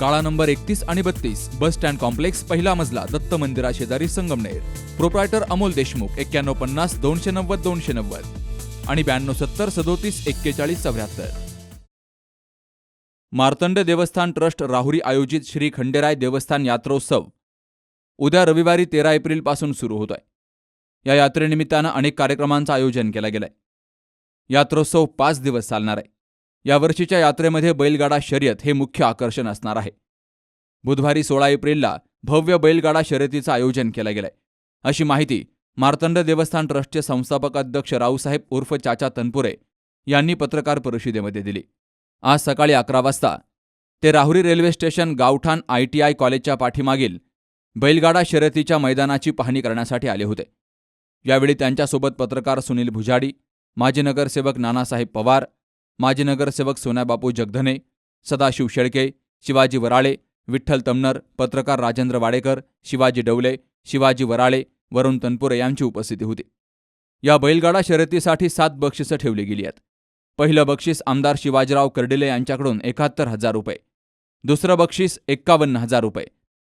काळा नंबर एकतीस आणि बत्तीस बस स्टँड कॉम्प्लेक्स पहिला मजला दत्त मंदिरा शेजारी संगमनेर. प्रोप्रायटर अमोल देशमुख एक्क्याण्णव पन्नास दोनशे नव्वद दोनशे नव्वद. आणि ब्याण्णव सत्तर सदोतीस एक्केचाळीस चौऱ्याहत्तर. मार्तंड देवस्थान ट्रस्ट राहुरी आयोजित श्री खंडेराय देवस्थान यात्रोत्सव उद्या रविवारी तेरा एप्रिलपासून सुरू होत आहे या यात्रेनिमित्तानं अनेक कार्यक्रमांचं आयोजन केलं गेलंय. यात्रोत्सव पाच दिवस चालणार आहे. यावर्षीच्या यात्रेमध्ये बैलगाडा शर्यत हे मुख्य आकर्षण असणार आहे. बुधवारी सोळा एप्रिलला भव्य बैलगाडा शर्यतीचं आयोजन केलं गेलंय. अशी माहिती मार्तंड देवस्थान ट्रस्टचे संस्थापक अध्यक्ष रावसाहेब उर्फ चाचा तनपुरे यांनी पत्रकार परिषदेमध्ये दिली. आज सकाळी अकरा वाजता ते राहुरी रेल्वे स्टेशन गावठाण आय टी आय कॉलेजच्या पाठीमागील बैलगाडा शर्यतीच्या मैदानाची पाहणी करण्यासाठी आले होते. यावेळी त्यांच्यासोबत पत्रकार सुनील भुजाडी माजी नगरसेवक नानासाहेब पवार माजी नगरसेवक सोन्याबापू जगधने सदाशिव शेळके शिवाजी वराळे विठ्ठल तमनर पत्रकार राजेंद्र वाडेकर शिवाजी डवले शिवाजी वराळे वरुण तनपुरे यांची उपस्थिती होती. या बैलगाडा शर्यतीसाठी सात बक्षिसं ठेवली गेली आहेत. पहिलं बक्षीस आमदार शिवाजीराव कर्डिले यांच्याकडून एकाहत्तर हजार रुपये. दुसरं बक्षीस एक्कावन्न हजार रुपये.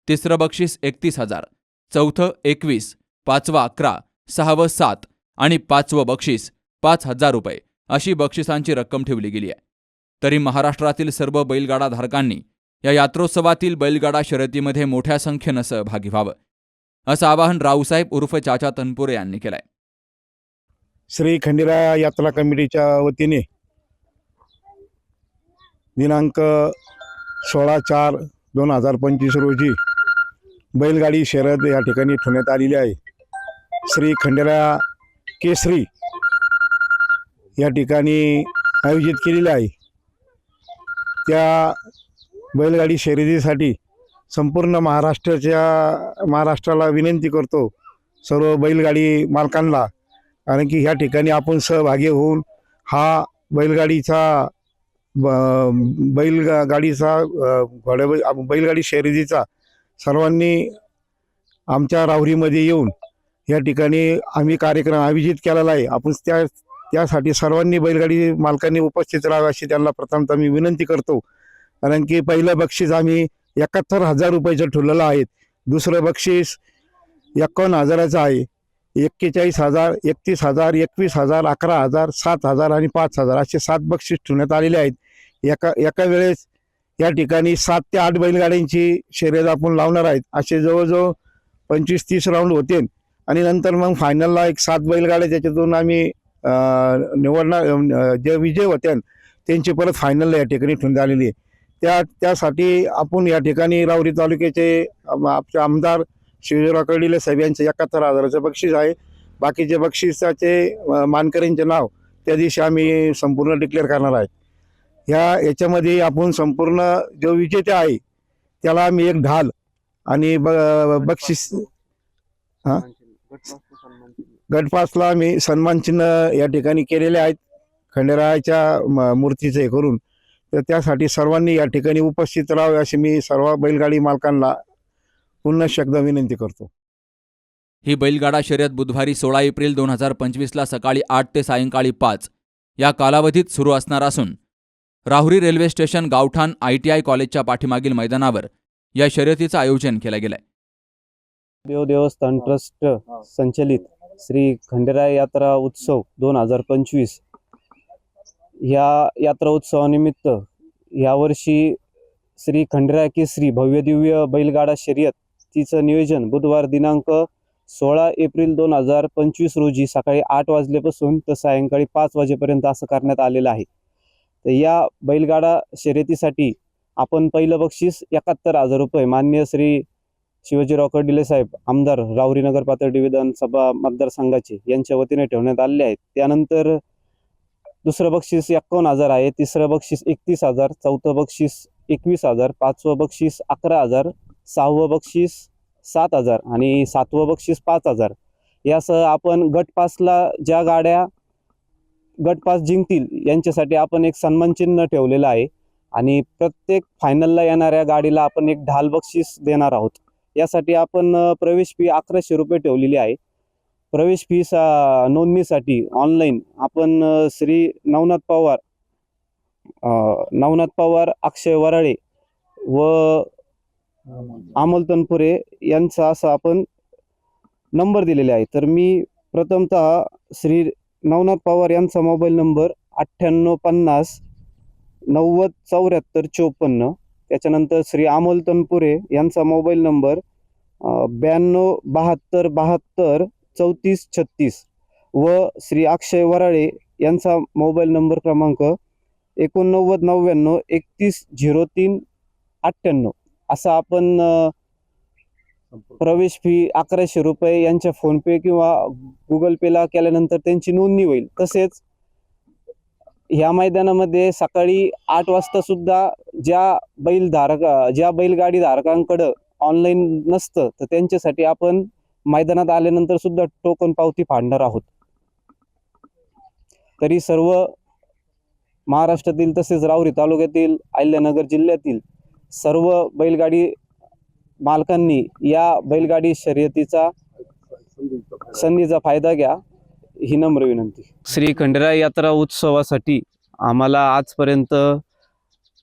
तिसरं बक्षीस एकतीस हजार. चौथं एकवीस पाचवं अकरा सहावं सात आणि पाचवं बक्षीस पाच हजार रुपये. अशी बक्षिसांची रक्कम ठेवली गेली आहे. तरी महाराष्ट्रातील सर्व बैलगाडा धारकांनी या यात्रोत्सवातील बैलगाडा शर्यतीमध्ये मोठ्या संख्येनं सहभागी व्हावं असं आवाहन रावसाहेब उर्फ चाचा तनपुरे यांनी केलंय. श्री खंडिरा यात्रा कमिटीच्या वतीने दिनांक सोळा चार दोन हजार पंचवीस रोजी बैलगाडी शर्यत या ठिकाणी ठेवण्यात आलेली आहे. श्री खंडेरा केसरी या ठिकाणी आयोजित केलेली आहे. त्या बैलगाडी शर्यतीसाठी संपूर्ण महाराष्ट्राच्या महाराष्ट्राला विनंती करतो सर्व बैलगाडी मालकांना. कारण की ह्या ठिकाणी आपण सहभागी होऊन हा बैलगाडीचा ब- बैल गाडीचा घोड्या बैलगाडी शर्यतीचा सर्वांनी आमच्या राहुरीमध्ये येऊन या ठिकाणी आम्ही कार्यक्रम आयोजित केलेला आहे. आपण त्या त्यासाठी सर्वांनी बैलगाडी मालकांनी उपस्थित राहावे अशी त्यांना प्रथमतः मी विनंती करतो. कारण की पहिलं बक्षीस आम्ही एकाहत्तर हजार रुपयाचं ठेवलेलं आहे. दुसरं बक्षीस एकावन्न हजाराचं आहे. एक्केचाळीस हजार एकतीस हजार एकवीस हजार अकरा हजार सात हजार आणि पाच हजार असे सात बक्षीस ठेवण्यात आलेले आहेत. एका एका वेळेस या ठिकाणी सात ते आठ बैलगाड्यांची शर्यत आपण लावणार आहेत. असे जवळजवळ पंचवीस तीस राऊंड होते आणि नंतर मग फायनलला एक सात बैलगाड्या त्याच्यातून आम्ही निवडणार जे विजय होत्या त्यांची परत फायनलला या ठिकाणी ठेवण्यात आलेली आहे. त्या त्यासाठी आपण या ठिकाणी रावरी तालुक्याचे आपले आमचे आमदार शिवराव कर्डिले साहेब यांचे एकाहत्तर हजाराचं बक्षीस आहे. बाकीचे बक्षिसाचे मानकऱ्यांचे नाव त्या दिवशी आम्ही संपूर्ण डिक्लेअर करणार आहे. ह्या याच्यामध्ये आपण संपूर्ण जो विजेते आहे त्याला आम्ही एक ढाल आणि ब बक्षीस हां? गटपासला आम्ही सन्मान चिन्ह या ठिकाणी केलेले आहेत. खंडेरायाच्या म- मूर्तीचं हे करून. तर त्यासाठी सर्वांनी या ठिकाणी उपस्थित राहावे अशी मी सर्व बैलगाडी मालकांना पुन्हा एकदा विनंती करतो. ही बैलगाडा शर्यत बुधवारी सोळा एप्रिल दोन हजार पंचवीसला सकाळी आठ ते सायंकाळी पाच या कालावधीत सुरू असणार असून राहुरी रेल्वे स्टेशन गावठाण आय टी आय कॉलेजच्या पाठीमागील मैदानावर या शर्यतीचं आयोजन केलं गेलंय. देव देवस्थान ट्रस्ट संचलित श्री खंडेराय यात्रा उत्सव दोन हजार पंचवीस. ह्या यात्रा उत्सवानिमित्त यावर्षी श्री खंडेराय केसरी भव्यदिव्य बैलगाडा शर्यत तिचं नियोजन बुधवार दिनांक सोळा एप्रिल दोन हजार पंचवीस रोजी सकाळी आठ वाजल्यापासून तर सायंकाळी पाच वाजेपर्यंत असं करण्यात आलेलं आहे. तर या बैलगाडा शर्यतीसाठी आपण पहिलं बक्षीस एकाहत्तर हजार रुपये मान्य श्री शिवाजीराव कर्डिले साहेब आमदार रावरी नगर पातळी विधानसभा मतदारसंघाचे यांच्या वतीने ठेवण्यात आलेले आहेत. त्यानंतर दुसरं बक्षीस एक्कावन्न हजार आहे तिसरं बक्षीस एकतीस हजार चौथं बक्षीस एकवीस हजार पाचवं बक्षीस अकरा हजार सहावं बक्षीस सात हजार आणि सातवं बक्षीस पाच हजार. यासह आपण गटपासला ज्या गाड्या गटपास जिंकतील यांच्यासाठी आपण एक सन्मानचिन्ह ठेवलेलं आहे आणि प्रत्येक फायनलला येणाऱ्या गाडीला आपण एक ढाल बक्षीस देणार आहोत. यासाठी आपण प्रवेश फी अकराशे रुपये ठेवलेली आहे. प्रवेश फी सा नोंदणीसाठी ऑनलाईन आपण श्री नवनाथ पवार नवनाथ पवार अक्षय वराळे व अमोल तनपुरे यांचा असा आपण नंबर दिलेले आहे. तर मी प्रथमत श्री नवनाथ पवार यांचा मोबाईल नंबर अठ्ठ्याण्णव पन्नास नव्वद चौऱ्याहत्तर चोपन्न त्याच्यानंतर श्री अमोल तनपुरे यांचा मोबाईल नंबर ब्याण्णव बहात्तर बहात्तर चौतीस छत्तीस व श्री अक्षय वराळे यांचा मोबाईल नंबर क्रमांक एकोणनव्वद नव्याण्णव एकतीस झिरो तीन अठ्ठ्याण्णव. असा आपण प्रवेश फी अकराशे रुपये यांच्या फोनपे किंवा गुगल पेला केल्यानंतर त्यांची नोंदणी होईल. तसेच ह्या मैदानामध्ये सकाळी आठ वाजता सुद्धा ज्या बैल धारक ज्या बैलगाडी धारकांकडं ऑनलाईन नसतं तर त्यांच्यासाठी आपण मैदानात आल्यानंतर सुद्धा टोकन पावती फाडणार आहोत. तरी सर्व महाराष्ट्रातील तसेच रावरी तालुक्यातील अहिल्यानगर जिल्ह्यातील सर्व बैलगाडी मालकांनी या बैलगाडी शर्यतीचा संधीचा फायदा घ्या. ही नम्र विनंती. श्री खंडेराय यात्रा उत्सवासाठी आम्हाला आजपर्यंत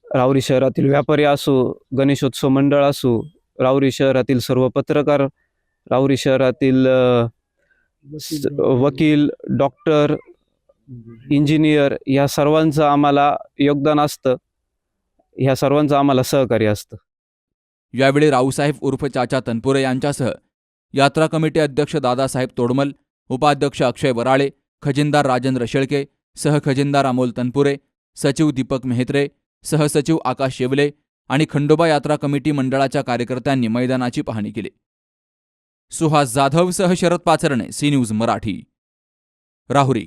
राऊरी शहरातील व्यापारी असो गणेशोत्सव मंडळ असो राऊरी शहरातील सर्व पत्रकार राऊरी शहरातील वकील डॉक्टर इंजिनियर या सर्वांचं आम्हाला योगदान असतं. ह्या सर्वांचं आम्हाला सहकार्य असतं. यावेळी रावसाहेब उर्फ चाचा तनपुरे यांच्यासह यात्रा कमिटी अध्यक्ष दादासाहेब तोडमल उपाध्यक्ष अक्षय वराळे खजिनदार राजेंद्र शेळके सहखजिनदार अमोल तनपुरे सचिव दीपक मेहत्रे सहसचिव आकाश शेवले आणि खंडोबा यात्रा कमिटी मंडळाच्या कार्यकर्त्यांनी मैदानाची पाहणी केली. सुहास जाधवसह शरद पाचरणे सी न्यूज मराठी. राहुरी